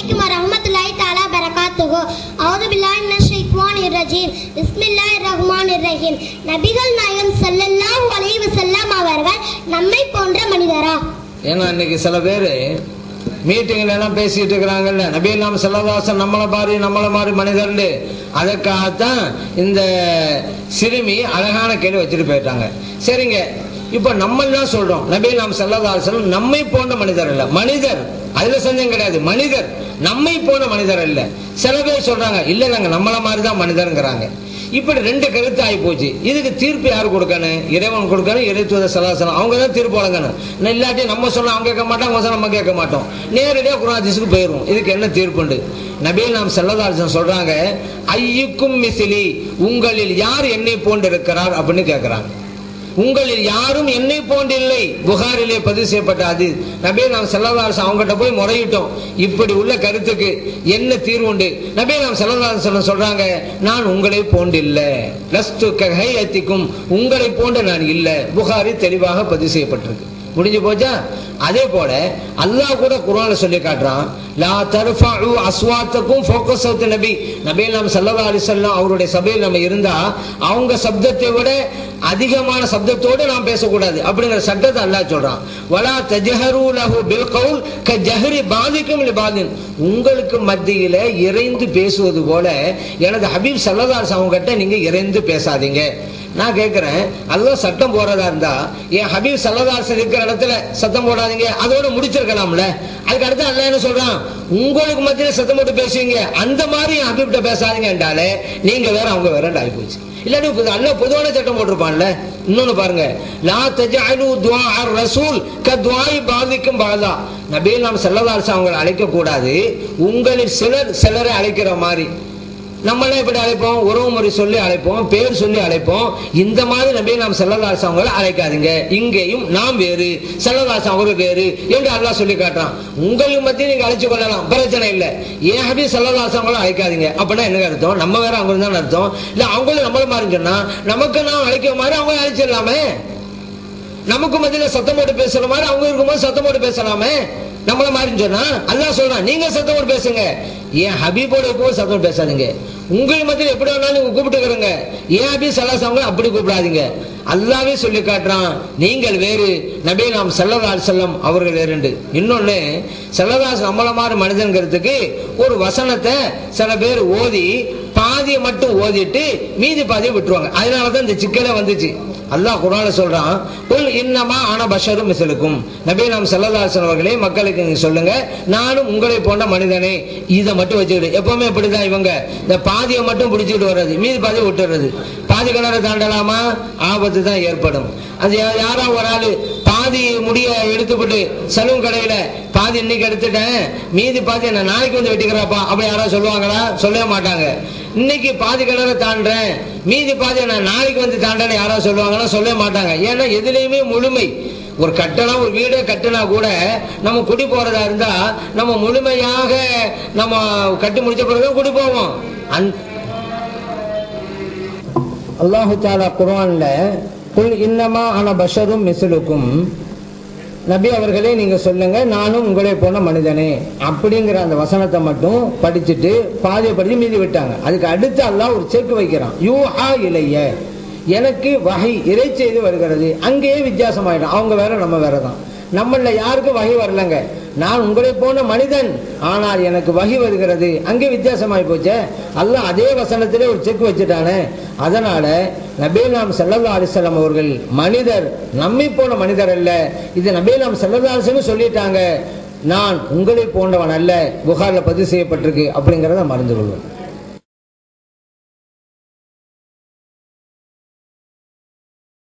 عليكم ورحمة الله تعالى وبركاته أعوذ بالله من الشيطان الرجيم بسم الله الرحمن الرحيم நபிகள் நாயகம் ஸல்லல்லாஹு அலைஹி வஸல்லம் அவர்கள் நம்மை போன்ற மனிதரா ஏன்னா இன்னைக்கு சில பேர் மீட்டிங்ல எல்லாம் பேசிட்டு இருக்கிறாங்கல்ல நபி நாம் செல்லதாசன் நம்மளை மாதிரி நம்மளை மாதிரி மனிதர்னு அதற்காகத்தான் இந்த சிறுமி அழகான கேள்வி வச்சுட்டு போயிட்டாங்க சரிங்க இப்ப நம்ம தான் சொல்றோம் நபி நாம் செல்லதாசன் நம்மை போன்ற மனிதர் அல்ல மனிதர் அதுல சந்தேகம் கிடையாது. மனிதர் நம்மை போன்ற மனிதர் அல்ல சில பேர் சொல்றாங்க இல்ல நாங்க நம்மள மாதிரி தான் மனிதருங்கிறாங்க. இப்படி ரெண்டு கருத்து ஆகி போச்சு. இதுக்கு தீர்ப்பு யார் கொடுக்கணும்? இறைவன் கொடுக்கணும் இறைத்துவத சலாசனம் அவங்க தான் தீர்ப்பு வழங்கணும். நான் இல்லாட்டி நம்ம சொன்னால் அவங்க கேட்க மாட்டோம் அவங்க சொன்ன நம்ம கேட்க மாட்டோம். நேரடியாக குராதிசுக்கு போயிடுவோம் இதுக்கு என்ன தீர்ப்புண்டு? நபீ நாம் செல்லதாசன் சொல்றாங்க ஐயுக்கும் மிசிலி உங்களில் யார் என்னை போன்று இருக்கிறார்? அப்படின்னு கேட்கிறாங்க உங்களில் யாரும் என்னை போன்றில்லை. புகாரிலே பதிவு செய்யப்பட்ட அது நபே நாம் செல்லதாரசன் அவங்ககிட்ட போய் முறையிட்டோம். இப்படி உள்ள கருத்துக்கு என்ன தீர்வு உண்டு? நபே நாம் செல்லதாரசன் சொல்றாங்க நான் உங்களை போன்றில்லை. லஸ்து ககை உங்களை போன்ற நான் இல்லை. புகாரி தெளிவாக பதிவு செய்யப்பட்டிருக்கு. முடிஞ்சு போச்சா? அதே போல அல்லாஹ் கூட குரான சொல்லி காட்டுறான் லா தர்ஃபஉ அஸ்வாத்தக்கும் ஃபோக்கஸ் சவுத் நபி. நபி நாம் ஸல்லல்லாஹு அலைஹி அவருடைய சபையில் நம்ம இருந்தா அவங்க சப்தத்தை விட அதிகமான சப்தத்தோடு நாம் பேசக்கூடாது அப்படிங்கிற சட்டத்தை அல்லாஹ் சொல்றான். வலா தஜஹரு லஹு பில் கவுல் க ஜஹரி பாதிக்கும் பாதின். உங்களுக்கு மத்தியில இறைந்து பேசுவது போல எனது ஹபீப் ஸல்லல்லாஹு அவங்க கிட்ட நீங்க இறைந்து பேசாதீங்க. நான் கேட்கிறேன் அதுதான் சட்டம் போடுறதா இருந்தா என் ஹபீப் சல்லதாசன் இருக்கிற இடத்துல சத்தம் போடாதீங்க. அதோட முடிச்சிருக்கலாம்ல. அதுக்கு அடுத்து அல்ல என்ன சொல்றான்? உங்களுக்கு மத்தியில சத்தம் போட்டு பேசுவீங்க. அந்த மாதிரி என் ஹபீப்ட பேசாதீங்க என்றாலே நீங்க வேற அவங்க வேற ஆகி போச்சு. இல்லாட்டி அல்ல பொதுவான சட்டம் போட்டிருப்பான்ல. இன்னொன்னு பாருங்க. லா தஜஅலு துவா அர் ரசூல் க துவாய் பாதிக்கும் பாதா. நபீல் நாம் செல்லதாசன் அவங்களை அழைக்க கூடாது உங்களில் சிலர் சிலரை அழைக்கிற மாதிரி. நம்மளே இப்படி அழைப்போம்? உறவு முறை சொல்லி அழைப்போம் பேர் சொல்லி அழைப்போம். இந்த மாதிரி நம்பி நாம் செல்லதாசம் அவங்களை அழைக்காதுங்க. இங்கேயும் நாம் வேறு. செல்லதாசம் அவர்கள் வேறு என்று அல்லா சொல்லி காட்டுறான். உங்களுக்கு மத்தியும் நீங்க அழைச்சு கொள்ளலாம். பிரச்சனை இல்லை. ஏன் ஹபி செல்லதாசம் அவங்களை அழைக்காதீங்க? அப்படின்னா என்ன அர்த்தம்? நம்ம வேற அவங்க தான் அர்த்தம்? இல்ல அவங்களும் நம்மள மாதிரி சொன்னா நமக்கு நாம் அழைக்கிற மாதிரி அவங்க அழைச்சிடலாமே? நமக்கு மத்தியில சத்தம் போட்டு பேசுற மாதிரி அவங்க இருக்கும்போது சத்தம் போட்டு பேசலாமே? நம்மள மாதிரி சொன்னா அல்லா சொல்றான். நீங்க சத்தம் போட்டு பேசுங்க. ஏன் ஹபீபோட இருக்கும்போது சத்தம் பேசாதீங்க. உங்கள் மத்தியில் எப்படி வேணாலும் நீங்க கூப்பிட்டுக்கிறங்க. ஏன் ஹபீப் சல்லாசவங்க அப்படி கூப்பிடாதீங்க. அல்லாவே சொல்லி காட்டுறான் நீங்கள் வேறு நபி நாம் செல்லதா செல்லம் அவர்கள் வேறுண்டு இன்னொன்று செல்லதாஸ் நம்மள மாதிரி மனிதன்கிறதுக்கு ஒரு வசனத்தை சில பேர் ஓதி பாதியை மட்டும் ஓதிட்டு மீதி பாதியை விட்டுருவாங்க. அதனால தான் இந்த சிக்கலே வந்துச்சு. அல்லாஹ் குரான சொல்றான் புல் இன்னமா ஆன பஷரும் மிசலுக்கும் நபி நாம் செல்லதாசன் அவர்களே மக்களுக்கு நீங்க சொல்லுங்க நானும் உங்களை போன்ற மனிதனே இதை மட்டும் வச்சுக்கிட்டு எப்பவுமே இப்படிதான் இவங்க. இந்த பா பாதியை மட்டும் பிடிச்சிட்டு வர்றது மீதி பாதியை விட்டுறது. பாதி கிணறு தாண்டலாமா? ஆபத்து தான் ஏற்படும். அது யா- யாரோ ஒரு ஆளு பாதி முடிய எடுத்துப்பட்டு சலூன் கடையில பாதி இன்னைக்கு எடுத்துட்டேன் மீதி பாதி நான் நாளைக்கு வந்து வெட்டிக்கிறப்பா? அப்போ யாராவது சொல்லுவாங்களா? சொல்லவே மாட்டாங்க. இன்னைக்கு பாதி கிணறு தாண்டேன் மீதி பாதி நான் நாளைக்கு வந்து தாண்டேன்னு யாராவது சொல்லுவாங்கன்னா சொல்லவே மாட்டாங்க. ஏன்னா எதுலேயுமே முழுமை. ஒரு கட்டணம் ஒரு வீடே கட்டினா கூட நம்ம குடி போறதா இருந்தா நம்ம முழுமையாக நம்ம கட்டி முடிச்ச பிறகு குடி போவோம். அல்லாஹு தாலா குரான்ல குல் இன்னமா ஆன பஷரும் மிசிலுக்கும் நபி அவர்களே நீங்க சொல்லுங்க நானும் உங்களே போன மனிதனே. அப்படிங்கிற அந்த வசனத்தை மட்டும் படிச்சுட்டு பாதியை படிச்சு மீதி விட்டாங்க. அதுக்கு அடுத்து அல்லாஹ் ஒரு செக் வைக்கிறான். யூ ஆ இலைய. எனக்கு வகை இறை செய்து வருகிறது. அங்கேயே வித்தியாசமாயிடும். அவங்க வேற நம்ம வேற தான் நம்மள யாருக்கும் வகை வரலங்க. நான் உங்களை போன மனிதன். ஆனால் எனக்கு வகி வருகிறது. அங்கே வித்தியாசமாய் போச்சு. அல்ல அதே வசனத்திலே ஒரு செக் வச்சுட்டானே. அதனால நபீலாம் செல்லல்லா அலிசல்லாம் அவர்கள் மனிதர் நம்மை போன மனிதர் அல்ல. இது நபீலாம் சல்லல்லா அலிசல்லம் சொல்லிட்டாங்க. நான் உங்களை போன்றவன் அல்ல. புகாரில் பதிவு செய்யப்பட்டிருக்கு அப்படிங்கிறத மறந்து கொள்வேன்